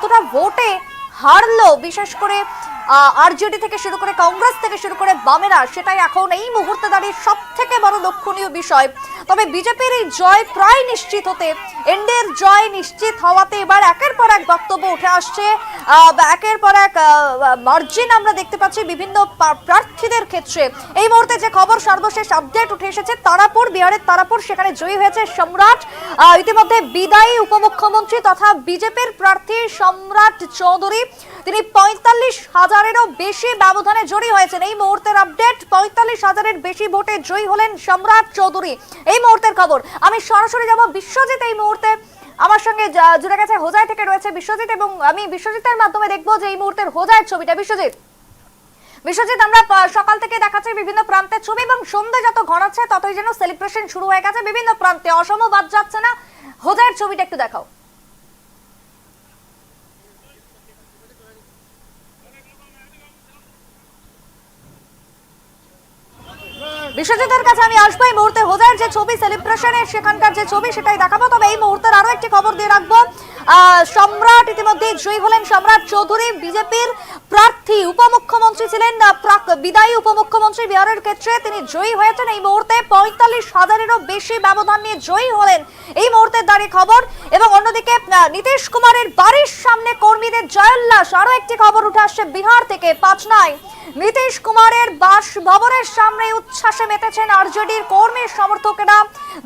কতটা ভোটে হারলো বিশেষ করে আরজেডি থেকে শুরু করে কংগ্রেস থেকে শুরু করে বামেরা, সেটাই এখন এই মুহূর্তে দাঁড়িয়ে সব থেকে বড় লক্ষণীয় বিষয়। তবে বিজেপির এই জয় প্রায় নিশ্চিত হতে, এনডিএর জয় নিশ্চিত হওয়াতে এবার একের পর এক বক্তব্য উঠে আসছে। একের পর এক মার্জিন আমরা দেখতে পাচ্ছি বিভিন্ন প্রার্থীদের ক্ষেত্রে। এই মুহূর্তে যে খবর সর্বশেষ আপডেট উঠে এসেছে, তারাপুর, বিহারের তারাপুর, সেখানে জয়ী হয়েছে সম্রাট। ইতিমধ্যে বিদায়ী উপমুখ্যমন্ত্রী তথা বিজেপির প্রার্থী সম্রাট চৌধুরী। তিনি পঁয়তাল্লিশ হাজারেরও বেশি ব্যবধানে জয়ী হয়েছেন। এই মুহূর্তের আপডেট পঁয়তাল্লিশ হাজারের বেশি ভোটে জয়ী হলেন সম্রাট চৌধুরী। এই মুহূর্তের খবর, আমি সরাসরি যাব বিশ্বজিৎ এই মুহূর্তে। আমার সঙ্গে জুড়ে গেছে হোজাই থেকে রয়েছে বিশ্বজিৎ এবং আমি বিশ্বজিতের মাধ্যমে দেখব যে এই মুহূর্তের হোজাইয়ের ছবিটা। বিশ্বজিৎ বিশ্বজিৎ, আমরা সকাল থেকে দেখাচ্ছি বিভিন্ন প্রান্তের ছবি এবং সন্ধ্যে যত ঘনাচ্ছে ততই যেন সেলিব্রেশন শুরু হয়ে গেছে। বিভিন্ন প্রান্তে অসম বাদ যাচ্ছে না। হোজাইয়ের ছবিটা একটু দেখাও। বিশ্বজিতের কাছে আমি আসব এই মুহূর্তে। হোজার যে ছবি সেলিব্রেশনের সেখানকার যে ছবি, সেটাই দেখাবো। তবে এই মুহূর্তের আরও একটি খবর দিয়ে রাখব। সম্রাট ইতিমধ্যে জয়ী হলেন সম্রাট চৌধুরী, বিজেপির প্রার্থী উপমুখ্যমন্ত্রী ছিলেন বিদায়ী উপমুখ্যমন্ত্রী বিহারের ক্ষেত্রে তিনি জয়ী হয়েছেন। এই মুহূর্তে পঁয়তাল্লিশ হাজারেরও বেশি ব্যবধান নিয়ে জয়ী হলেন এই মুহূর্তের দাঁড়িয়ে খবর এবং অন্যদিকে নীতিশ কুমারের বাড়ির সামনে কর্মীদের জয়োল্লাস। আরও একটি খবর উঠে আসছে বিহার থেকে, পাটনায়। নীতিশ কুমারের বাসভবনের সামনে উচ্ছ্বাসে মেতেছেন আরজেডির কর্মী সমর্থকেরা।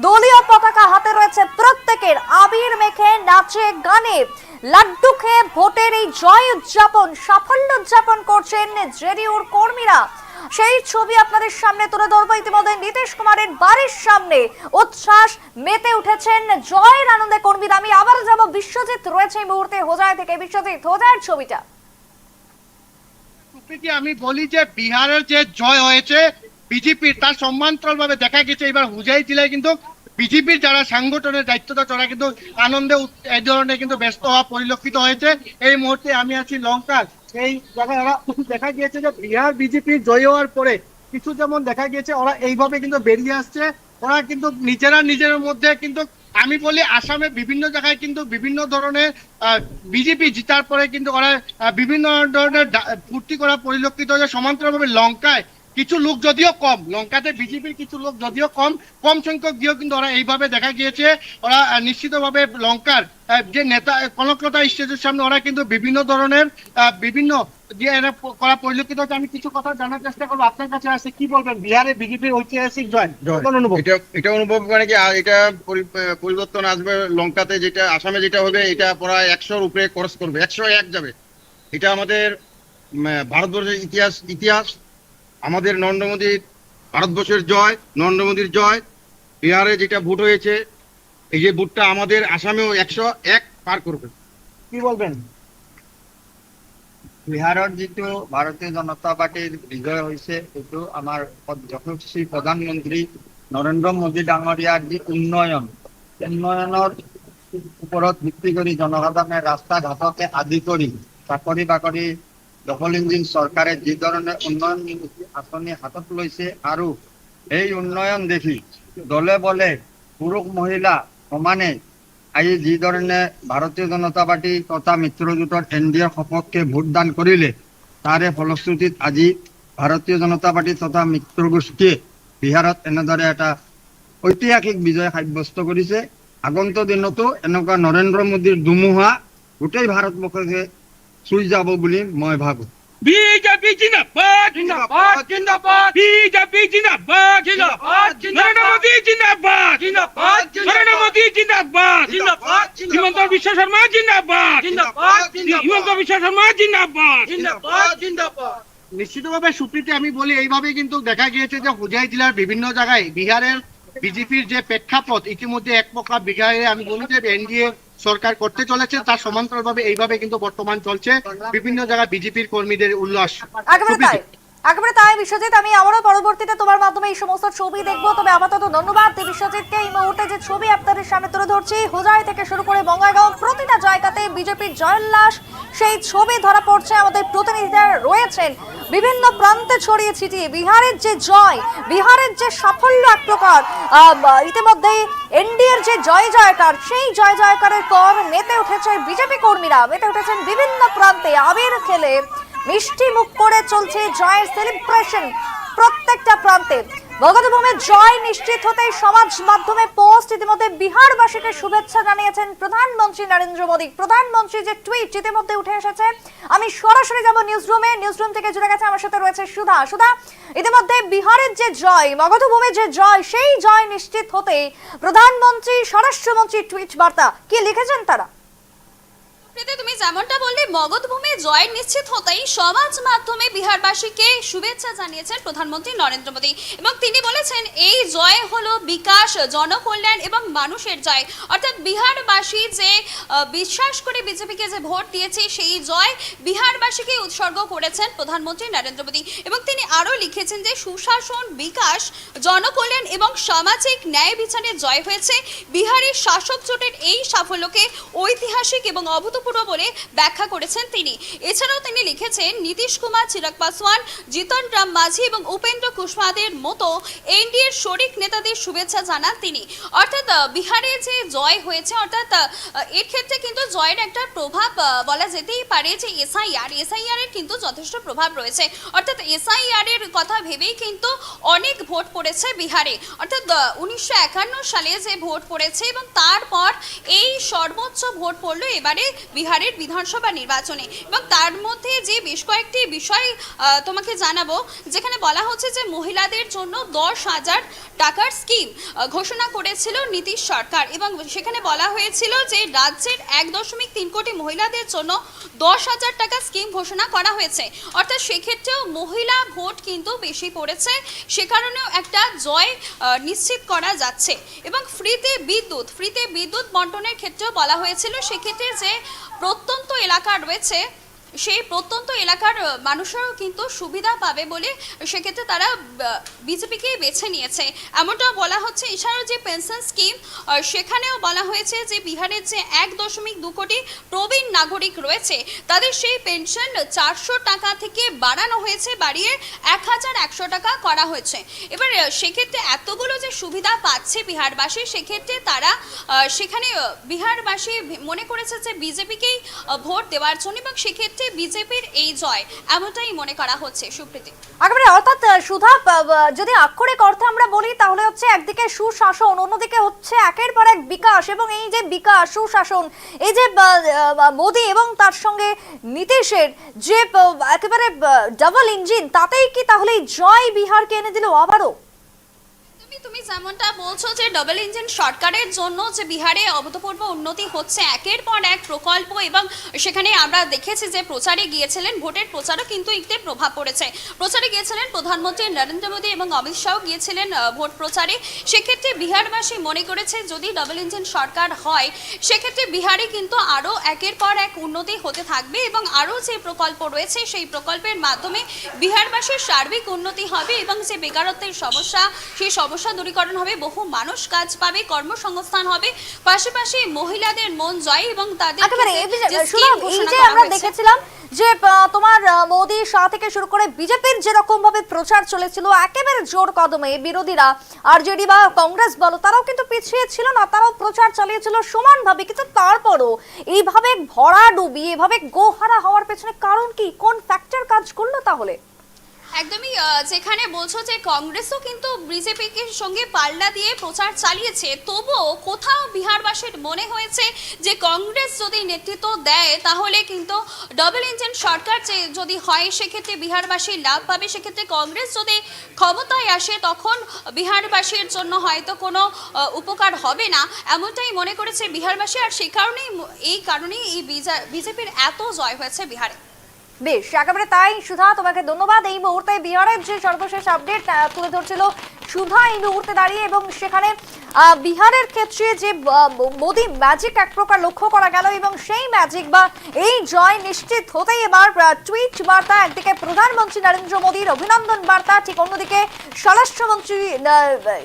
দলীয় পতাকা হাতে রয়েছে প্রত্যেকের। আবির মেখে নাচে গানে লাড্ডু খেয়ে ভোটের এই জয় উদযাপন, সাফল্য উদযাপন করছেন জেডিউর কর্মীরা। সেই ছবি আপনাদের সামনে তুলে ধরবো। ইতিমধ্যে নীতিশ কুমারের বাড়ির সামনে উচ্ছ্বাস, মেতে উঠেছেন জয়ের আনন্দে কর্মীরা। আমি আবার যাব। বিশ্বজিৎ রয়েছে এই মুহূর্তে হোজায় থেকে। বিশ্বজিৎ, হোজায়ের ছবিটা। আমি বলি যে বিহারের যে জয় হয়েছে বিজেপির তার সম্মানতল ভাবে দেখা গেছে। এবার হুজাই জেলায় কিন্তু বিজেপির যারা সাংগঠনের দায়িত্বটা তারা কিন্তু আনন্দে এই ধরনের কিন্তু ব্যস্ত হওয়া পরিলক্ষিত হয়েছে। এই মুহূর্তে আমি আছি লঙ্কার এই জায়গায় দেখা গিয়েছে যে বিহার বিজেপি জয় হওয়ার পরে কিছু যেমন দেখা গিয়েছে, ওরা এইভাবে কিন্তু বেরিয়ে আসছে। ওরা কিন্তু নিজেরা নিজের মধ্যে কিন্তু আমি বলি আসামে বিভিন্ন জায়গায় কিন্তু বিভিন্ন ধরনের বিজেপি জিতার পরে কিন্তু ওরা বিভিন্ন ধরনের ফুর্তি করা পরিলক্ষিত হয়েছে। সমান্তরালভাবে লঙ্কায় কিছু লোক যদিও কম লঙ্কাতে বিজেপির কিছু লোক যদিও কম কম সংখ্যক দিয়েও কিন্তু ওরা এইভাবে দেখা গিয়েছে। ওরা নিশ্চিতভাবে লঙ্কার যে নেতা কনকলতা স্টেজের সামনে ওরা কিন্তু বিভিন্ন ধরনের বিভিন্ন যে করা পরিলক্ষিত হচ্ছে। আমি কিছু কথা জানার চেষ্টা করব। আপনার কাছে আসছে কি বলবেন? বিহারে বিজেপির ঐতিহাসিক জয় অনুভব? এটা এটা অনুভব মানে কি এটা পরিবর্তন আসবে লঙ্কাতে যেটা আসামে যেটা হবে এটা প্রায় একশোর উপরে খরচ করবে একশো এক যাবে। এটা আমাদের ভারতবর্ষের ইতিহাস ইতিহাস আমাদের নরেন্দ্র মোদীর ভারতবর্ষের জয় নরেন্দ্র মোদীর জয় বিহারে যেটা ভোট হয়েছে এই যে ভোটটা আমাদের আসামেও একশো এক পার করবে। কি বলবেন? বিহাৰৰ যিটো ভাৰতীয় জনতা পার্টির বিজয় হৈছে সেইটো আমাৰ যশস্বী প্ৰধানমন্ত্ৰী নৰেন্দ্ৰ মোদী ডাঙৰীয়াৰ যি উন্নয়ন উন্নয়নৰ ওপৰত ভিত্তি কৰি জনসাধাৰণে ৰাস্তা ঘাটকে আদি কৰি চাকৰি বাকৰি দখলীন চৰকাৰে যি ধৰণে উন্নয়নমুখী আঁচনি হাতত লৈছে আৰু এই উন্নয়ন দেখি দলে বলে পুৰুষ মহিলা সমানে আজি যি ধৰণে ভাৰতীয় জনতা পাৰ্টি তথা মিত্ৰজোঁটৰ এন ডি এৰ সপক্ষে ভোটদান কৰিলে, তাৰে ফলশ্ৰুতিত আজি ভাৰতীয় জনতা পাৰ্টি তথা মিত্ৰগোষ্ঠীয়ে বিহাৰত এনেদৰে এটা ঐতিহাসিক বিজয় সাব্যস্ত কৰিছে। আগন্তুক দিনতো এনেকুৱা নৰেন্দ্ৰ মোদীৰ ধুমুহা গোটেই ভাৰতবৰ্ষকে চুই যাব বুলি মই ভাবোঁ। বিজেপি জিন্দাবাদ জিন্দাবাদ জিন্দাবাদ। বিজেপি জিন্দাবাদ জিন্দাবাদ নরেন্দ্র মোদী জিন্দাবাদ জিন্দাবাদ নরেন্দ্র মোদী জিন্দাবাদ জিন্দাবাদ। হিমন্ত বিশ্ব শর্মা জিন্দাবাদ জিন্দাবাদ হিমন্ত বিশ্ব শর্মা জিন্দাবাদ। জিন্দাবাদ জিন্দাবাদ। নিশ্চিতভাবে সুপ্রীতি আমি বলি এইভাবে কিন্তু দেখা গিয়েছে যে হুজাই জেলার বিভিন্ন জায়গায় বিহারের বিজেপির যে প্রেক্ষাপট ইতিমধ্যে এক প্রকার বিহারে আমি বলি যে এনডিএ সরকার করতে চলেছে তার সমান্তরালভাবে এইভাবে কিন্তু বর্তমান চলছে। বিভিন্ন জায়গায় বিজেপির কর্মীদের উল্লাস। একেবারে তাই। বিশ্বজিৎ। আমি আবারও পরবর্তীতে তোমার মাধ্যমে এই সমস্ত ছবি দেখব। তবে আপাতত ধন্যবাদ। বিশ্বজিৎকে এই মুহূর্তে যে ছবি আপনাদের সামনে তুলে ধরছি, হোজাই থেকে শুরু করে বঙ্গাইগাঁও প্রতিটা জায়গাতে বিজেপির জয়োল্লাস সেই ছবি ধরা পড়ছে আমাদের প্রতিনিধিরা রয়েছেন বিভিন্ন প্রান্তে ছড়িয়ে ছিটিয়ে বিহারের যে জয়, বিহারের যে সাফল্য এক প্রকার ইতিমধ্যেই এনডিএর যে জয় জয়কার, সেই জয় জয়কারের পর মেতে উঠেছে বিজেপি কর্মীরা। মেতে উঠেছেন বিভিন্ন প্রান্তে। আবির খেলে মিষ্টি মুখ করে চলছে জয়ের সেলিব্রেশন প্রত্যেকটা প্রান্তে। ভগতভূমের জয় নিশ্চিত হতেই সমাজ মাধ্যমে পোস্ট ইতিমধ্যে বিহারবাসীকে শুভেচ্ছা জানিয়েছেন প্রধানমন্ত্রী নরেন্দ্র মোদী। প্রধানমন্ত্রী যে টুইট ইতিমধ্যে উঠে এসেছে, আমি সরাসরি যাব নিউজ রুমে নিউজ রুম থেকে জুড়ে গেছে আমার সাথে রয়েছে সুধা। সুধা, ইতিমধ্যে বিহারের যে জয় মগধভূমির যে জয়, সেই জয় নিশ্চিত হতেই প্রধানমন্ত্রী, স্বরাষ্ট্রমন্ত্রী টুইট বার্তা কি লিখেছেন তারা? প্রীতি, তুমি যেমনটা বললে মগধভূমে জয় নিশ্চিত হতেই সমাজ মাধ্যমে বিহারবাসীকে শুভেচ্ছা জানিয়েছেন প্রধানমন্ত্রী নরেন্দ্র মোদী। এবং তিনি বলেছেন এই জয় হলো বিকাশ জনকল্যাণ এবং মানুষের জয়। অর্থাৎ বিহারবাসী যে বিশ্বাস করে বিজেপিকে যে ভোট দিয়েছে সেই জয় বিহারবাসীকে উৎসর্গ করেছেন প্রধানমন্ত্রী নরেন্দ্র মোদী। এবং তিনি আরও লিখেছেন যে সুশাসন বিকাশ জনকল্যাণ এবং সামাজিক ন্যায় বিচারের জয় হয়েছে। বিহারের শাসক জোটের এই সাফল্যকে ঐতিহাসিক এবং অভূতপূর্ব বলে ব্যাখ্যা করেছেন তিনি। এছাড়াও তিনি লিখেছেন, নীতিশ কুমার, চিরাগ পাসওয়ান, জিতন রাম মাঝি এবং উপেন্দ্র কুশওয়াদের মতো এনডিএর শরিক নেতাদের শুভেচ্ছা জানান তিনি। অর্থাৎ বিহারে যে জয় হয়েছে, অর্থাৎ এর ক্ষেত্রে কিন্তু জয়ের একটা প্রভাব বলা যেতেই পারে যে এসআইআর এসআইআর এর কিন্তু যথেষ্ট প্রভাব রয়েছে। অর্থাৎ, এসআইআর এর কথা ভেবেই কিন্তু অনেক ভোট পড়েছে বিহারে। অর্থাৎ উনিশশো একান্ন সালে যে ভোট পড়েছে এবং তারপর এই সর্বোচ্চ ভোট পড়ল এবারে বিহারের বিধানসভা নির্বাচনে। এবং তার মধ্যে যে বেশ কয়েকটি বিষয় তোমাকে জানাব, যেখানে বলা হচ্ছে যে মহিলাদের জন্য দশ হাজার টাকার স্কিম ঘোষণা করেছিল নীতিশ সরকার। এবং সেখানে বলা হয়েছিল যে রাজ্যের এক দশমিক তিন কোটি মহিলাদের জন্য দশ হাজার টাকা স্কিম ঘোষণা করা হয়েছে। অর্থাৎ সেক্ষেত্রেও মহিলা ভোট কিন্তু বেশি পড়েছে, সে কারণেও একটা জয় নিশ্চিত করা যাচ্ছে। এবং ফ্রিতে বিদ্যুৎ ফ্রিতে বিদ্যুৎ বন্টনের ক্ষেত্রেও বলা হয়েছিল সেক্ষেত্রে যে প্রত্যন্ত এলাকা রয়েছে সেই প্রত্যন্ত এলাকার মানুষরাও কিন্তু সুবিধা পাবে বলে সেক্ষেত্রে তারা বিজেপিকে বেছে নিয়েছে। এমনটাও বলা হচ্ছে এছাড়াও যে পেনশন স্কিম সেখানেও বলা হয়েছে যে বিহারের যে এক দশমিক দু কোটি প্রবীণ নাগরিক রয়েছে, তাদের সেই পেনশন চারশো টাকা থেকে বাড়ানো হয়েছে, বাড়িয়ে এক হাজার একশো টাকা করা হয়েছে। এবার সেক্ষেত্রে এতগুলো যে সুবিধা পাচ্ছে বিহারবাসী, সেক্ষেত্রে তারা সেখানে বিহারবাসী মনে করেছে যে বিজেপিকেই ভোট দেওয়ার জন্য এবং সেক্ষেত্রে বিজেপির এই জয়, এমনটাই মনে করা হচ্ছে সুপ্রীতি। একেবারে, অর্থাৎ সুধা যদি আক্ষরিক অর্থে আমরা বলি, তাহলে হচ্ছে একদিকে সুশাসন, অন্যদিকে হচ্ছে একের পর এক বিকাশ, এবং এই যে বিকাশ, সুশাসন, এই যে মোদি এবং তার সঙ্গে নীতিশের যে একেবারে ডাবল ইঞ্জিন তাতেই কি তাহলে জয় বিহারকে এনে দিল আবারও? তুমি যেমনটা বলছো যে ডাবল ইঞ্জিন সরকারের জন্য যে বিহারে অভূতপূর্ব উন্নতি হচ্ছে, একের পর এক প্রকল্প এবং সেখানে আমরা দেখেছি যে প্রচারে গিয়েছিলেন, ভোটের প্রচারও কিন্তু একটি প্রভাব পড়েছে। প্রচারে গিয়েছিলেন প্রধানমন্ত্রী নরেন্দ্র মোদী এবং অমিত শাহ গিয়েছিলেন ভোট প্রচারে। সেক্ষেত্রে বিহারবাসী মনে করেছে যদি ডাবল ইঞ্জিন সরকার হয়, সেক্ষেত্রে বিহারে কিন্তু আরও একের পর এক উন্নতি হতে থাকবে এবং আরও যে প্রকল্প রয়েছে, সেই প্রকল্পের মাধ্যমে বিহারবাসীর সার্বিক উন্নতি হবে এবং যে বেকারত্বের সমস্যা, সেই সমস্যা দূরীকরণ হবে বহু মানুষ কাজ পাবে কর্মসংস্থান হবে। পাশাপাশি মহিলাদের মন জয় এবং তাদের আমরা দেখেছিলাম যে তোমার মোদি শাহ থেকে শুরু করে বিজেপির যেরকম ভাবে প্রচার চলেছিল একেবারে জোর কদমে বিরোধীরা আরজেডি বা কংগ্রেস বলো তারাও কিন্তু পিছিয়ে ছিল না তারাও প্রচার চালিয়েছিল সমানভাবে। কিন্তু তারপরও এইভাবে ভরা ডুবি এভাবে গোহারা হওয়ার পেছনে কারণ কি? কোন ফ্যাক্টর কাজ করল তাহলে? একদমই যেখানে বলছো যে কংগ্রেসও কিন্তু বিজেপিকে সঙ্গে পাল্লা দিয়ে প্রচার চালিয়েছে, তবুও কোথাও বিহারবাসীর মনে হয়েছে যে কংগ্রেস যদি নেতৃত্ব দেয়, তাহলে কিন্তু ডবল ইঞ্জিন সরকার যে যদি হয়, সেক্ষেত্রে বিহারবাসী লাভ পাবে। সেক্ষেত্রে কংগ্রেস যদি ক্ষমতায় আসে, তখন বিহারবাসীর জন্য হয়তো কোনো উপকার হবে না। এমনটাই মনে করেছে বিহারবাসী, আর সে কারণেই, এই কারণেই এই বিজেপির এত জয় হয়েছে বিহারে। বেশ, একেবারে তাই। সুধা, তোমাকে ধন্যবাদ। এই মুহূর্তে বিহারের যে সর্বশেষ আপডেট তুলে ধরছিল, সুধা এই মুহূর্তে দাঁড়িয়ে এবং সেখানে বিহারের ক্ষেত্রে যে মোদি ম্যাজিক এক প্রকার লক্ষ্য করা গেল এবং সেই ম্যাজিক বা এই জয় নিশ্চিত হতেই এবার টুইট বার্তা একদিকে প্রধানমন্ত্রী নরেন্দ্র মোদীর অভিনন্দন বার্তা, ঠিক অন্যদিকে স্বরাষ্ট্রমন্ত্রী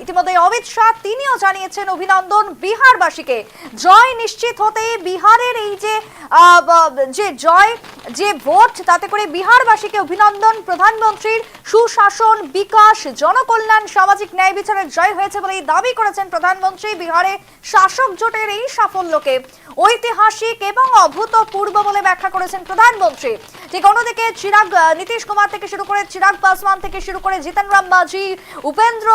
ইতিমধ্যে অমিত শাহ, তিনিও জানিয়েছেন অভিনন্দন বিহারবাসীকে। জয় নিশ্চিত হতেই বিহারের এই যে যে জয়, যে ভোট, তাতে করে বিহারবাসীকে অভিনন্দন, প্রধানমন্ত্রীর সুশাসন বিকাশ, জনকল্যাণ, সামাজিক ন্যায় বিচারের জয় হয়েছে বলেই দাবি করেছেন প্রধানমন্ত্রী বিহারে শাসক জোটের এই সাফল্যকে ঐতিহাসিক এবং অভূতপূর্ব বলে ব্যাখ্যা করেছেন প্রধানমন্ত্রী। ঠিক অন্যদিকে চিরাগ নীতিশ কুমার থেকে শুরু করে চিরাগ পাসওয়ান থেকে শুরু করে জিতেন রাম মাঝি উপেন্দ্র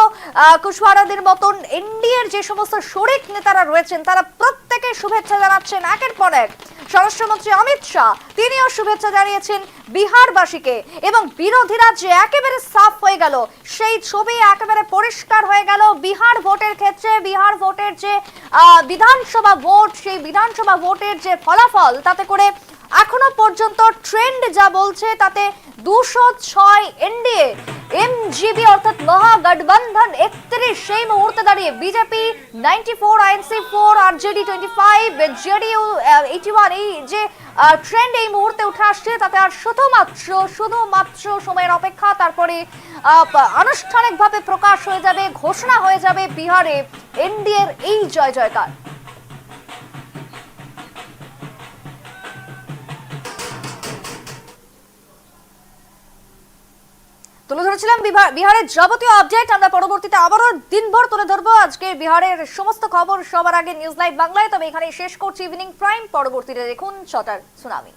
কুশওয়ারাদের মতন এনডিএর যে সমস্ত শরিক নেতারা রয়েছেন, তারা প্রত্যেকে শুভেচ্ছা জানাচ্ছেন একের পর এক। স্বরাষ্ট্রমন্ত্রী অমিত শাহ, তিনিও শুভেচ্ছা জানিয়েছেন বিহারবাসীকে এবং বিরোধীরা যে একেবারে সাফ হয়ে গেল, সেই ছবি একেবারে পরিষ্কার হয়ে গেল বিহার ভোটের ক্ষেত্রে। বিহার ভোটের যে বিধানসভা ভোট, সেই বিধানসভা ভোটের যে ফলাফল, তাতে করে এখনও পর্যন্ত ট্রেন্ড যা বলছে, তাতে দুশো ছয় এনডিএ এমজিবি অর্থাৎ মহাগঠবন্ধন একত্রিশ সেই মুহূর্তে দাঁড়িয়ে BJP ninety four INC four R JD twenty five JDU eighty one এই যে ট্রেন্ড এই মুহূর্তে উঠে আসছে তাতে আর শুধুমাত্র শুধুমাত্র সময়ের অপেক্ষা তারপরে আহ, আনুষ্ঠানিকভাবে প্রকাশ হয়ে যাবে ঘোষণা হয়ে যাবে বিহারে এনডিএর এই জয় জয়কার। তুলে ধরেছিলাম বিহারের যাবতীয় আপডেট আমরা পরবর্তীতে আবারও দিনভর তুলে ধরবো। আজকে বিহারের সমস্ত খবর সবার আগে নিউজ লাইভ বাংলায়। তবে এখানে শেষ করছি ইভিনিং প্রাইম পরবর্তীতে দেখুন ছটার সুনামি